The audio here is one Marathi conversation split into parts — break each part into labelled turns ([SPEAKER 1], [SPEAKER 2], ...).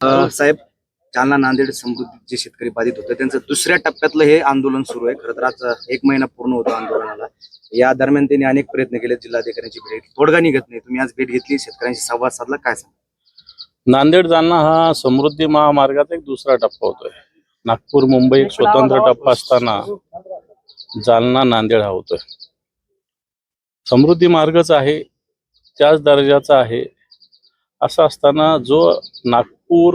[SPEAKER 1] साहेब जालना नांदेड समृद्धी जे शेतकरी बाधित होते त्यांचं दुसऱ्या टप्प्यातलं हे आंदोलन सुरू आहे. खरं तर आज एक महिना पूर्ण होतो आंदोलनाला. या दरम्यान त्यांनी अनेक प्रयत्न केले. जिल्हाधिकाऱ्यांची भेट. तोडगा निघत नाही. तुम्ही आज भेट घेतली. शेतकऱ्यांशी संवाद साधला. काय सांगा
[SPEAKER 2] नांदेड जालना हा समृद्धी महामार्गाचा एक दुसरा टप्पा होतोय. नागपूर मुंबई एक स्वतंत्र टप्पा असताना जालना नांदेड हा होतोय. समृद्धी मार्गच आहे. त्याच दर्जाचा आहे. असं असताना जो नागपूर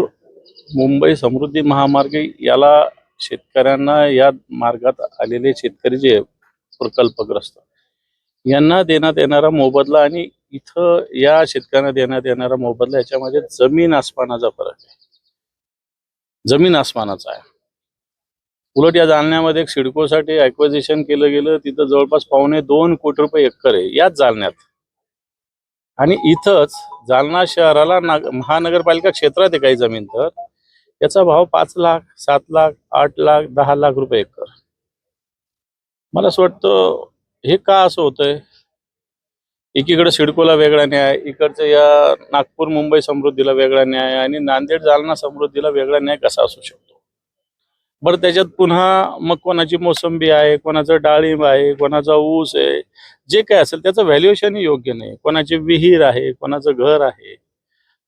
[SPEAKER 2] मुंबई समृद्धी महामार्ग याला शेतकऱ्यांना या मार्गात आलेले शेतकरी जे प्रकल्पग्रस्त. यांना देण्यात येणारा मोबदला आणि इथं या शेतकऱ्यांना देण्यात येणारा मोबदला याच्यामध्ये जमीन आसमानाचा फरक आहे. जमीन आसमानाचा आहे. उलट या जालन्यामध्ये एक सिडकोसाठी ऍक्विजिशन केलं गेलं. तिथं जवळपास पावणे दोन कोटी रुपये एकर आहे. याच जालन्यात. आणि इथंच जालना शहराला नाग महानगरपालिका क्षेत्रात आहे काही जमीन तर. याचा भाव पाच लाख सात लाख आठ लाख दहा लाख रुपये एकर. मला असं वाटतं हे का असं होतंय? एकीकडे सिडकोला वेगळा न्याय इकडचं या नागपूर मुंबई समृद्धीला वेगळा न्याय आणि नांदेड जालना समृद्धीला वेगळा न्याय कसा असू शकतो? बरं त्याच्यात पुन्हा मग कोणाची मोसंबी आहे कोणाचं डाळिंब आहे कोणाचा ऊस आहे जे काय असेल त्याचं व्हॅल्युएशन योग्य नाही. कोणाची विहीर आहे कोणाचं घर आहे.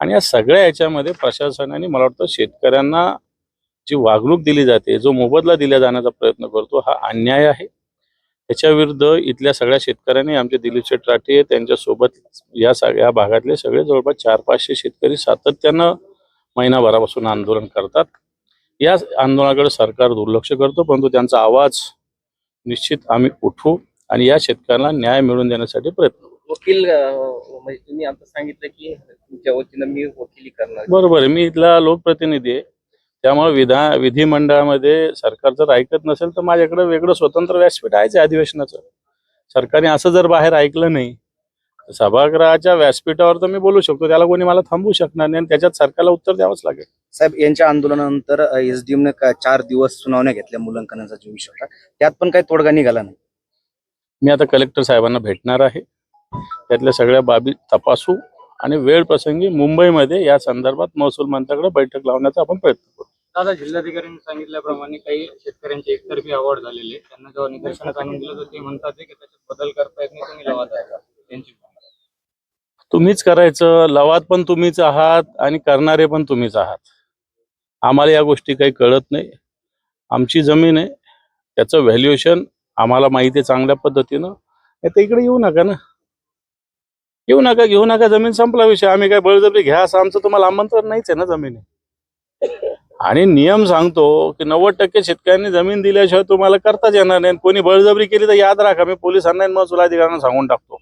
[SPEAKER 2] आणि या सगळ्या याच्यामध्ये प्रशासनाने मला वाटतं शेतकऱ्यांना जी वागणूक दिली जाते जो मोबदला दिला जाण्याचा प्रयत्न करतो हा अन्याय आहे. त्याच्या विरुद्ध इथल्या सगळ्या शेतकऱ्यांनी आमचे दिलीप शेठ राठे त्यांच्यासोबत या सगळ्या भागातले सगळे जवळपास चार पाचशे शेतकरी सातत्यानं महिनाभरापासून आंदोलन करतात. या आंदोलनाकडे सरकार दुर्लक्ष करतो परंतु त्यांचा आवाज निश्चित आम्ही उठवू आणि या शेतकऱ्यांना न्याय मिळवून देण्यासाठी प्रयत्न करू.
[SPEAKER 3] वकील म्हणजे तुम्ही आता सांगितलं की तुमच्या वतीनं मी वकिली करणार.
[SPEAKER 2] बरोबर आहे. मी इथला लोकप्रतिनिधी आहे. त्यामुळे विधान विधिमंडळामध्ये सरकार जर ऐकत नसेल तर माझ्याकडे वेगळं स्वतंत्र व्यासपीठ आहेच आहे अधिवेशनाचं. सरकारने असं जर बाहेर ऐकलं नाही सभागृहाच्या व्यासपीठावर तर मी बोलू शकतो त्याला कोणी मला थांबवू शकणार नाही आणि त्याच्यात सरकारला उत्तर द्यावंच लागेल.
[SPEAKER 1] साहेब यांच्या आंदोलनानंतर एसडीएम ने चार दिवस सुनावण्या घेतल्या मुलांकनाचा जो विषय होता त्यात पण काही तोडगा निघाला नाही.
[SPEAKER 2] मी आता कलेक्टर साहेबांना भेटणार आहे. त्यातल्या सगळ्या बाबी तपासू आणि वेळ प्रसंगी मुंबईमध्ये या संदर्भात महसूल मंत्र्याकडे बैठक लावण्याचा आपण प्रयत्न करू.
[SPEAKER 4] दादा जिल्हाधिकाऱ्यांनी सांगितल्याप्रमाणे काही शेतकऱ्यांचे एकतर्फी अवॉर्ड झालेले त्यांना जेव्हा निदर्शनात आणून दिलं तर ते म्हणतात की त्याच्यात बदल करता येत नाही तुम्ही लवाद आहे त्यांची
[SPEAKER 2] तुम्हीच करायचं लवाद पण तुम्हीच आहात आणि करणारे पण तुम्हीच आहात. आम्हाला या गोष्टी काही कळत नाही. आमची जमीन आहे. त्याचं व्हॅल्युएशन आम्हाला माहिती आहे चांगल्या पद्धतीनं. नाही तर इकडे येऊ नका ना. येऊ नका घेऊ नका. जमीन संपला विषय. आम्ही काय बळजबरी घ्या असं आमचं तुम्हाला आमंत्रण नाहीच आहे ना जमीन. आणि नियम सांगतो की नव्वद टक्के शेतकऱ्यांनी जमीन दिल्याशिवाय तुम्हाला करताच येणार नाही. कोणी बळजबरी केली तर याद राखा. मी पोलिसांना महसूल अधिकाऱ्यांना सांगून टाकतो.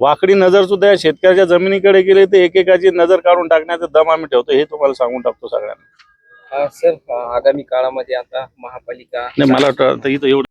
[SPEAKER 2] वाकडी नजर सुद्धा या शेतकऱ्याच्या जमिनीकडे गेली तर एकेकाची नजर काढून टाकण्याचा दम आम्ही ठेवतो. हे तुम्हाला सांगून टाकतो सगळ्यांना.
[SPEAKER 3] सर आगामी काळामध्ये आता महापालिका
[SPEAKER 2] नाही मला वाटतं आता इथं एवढं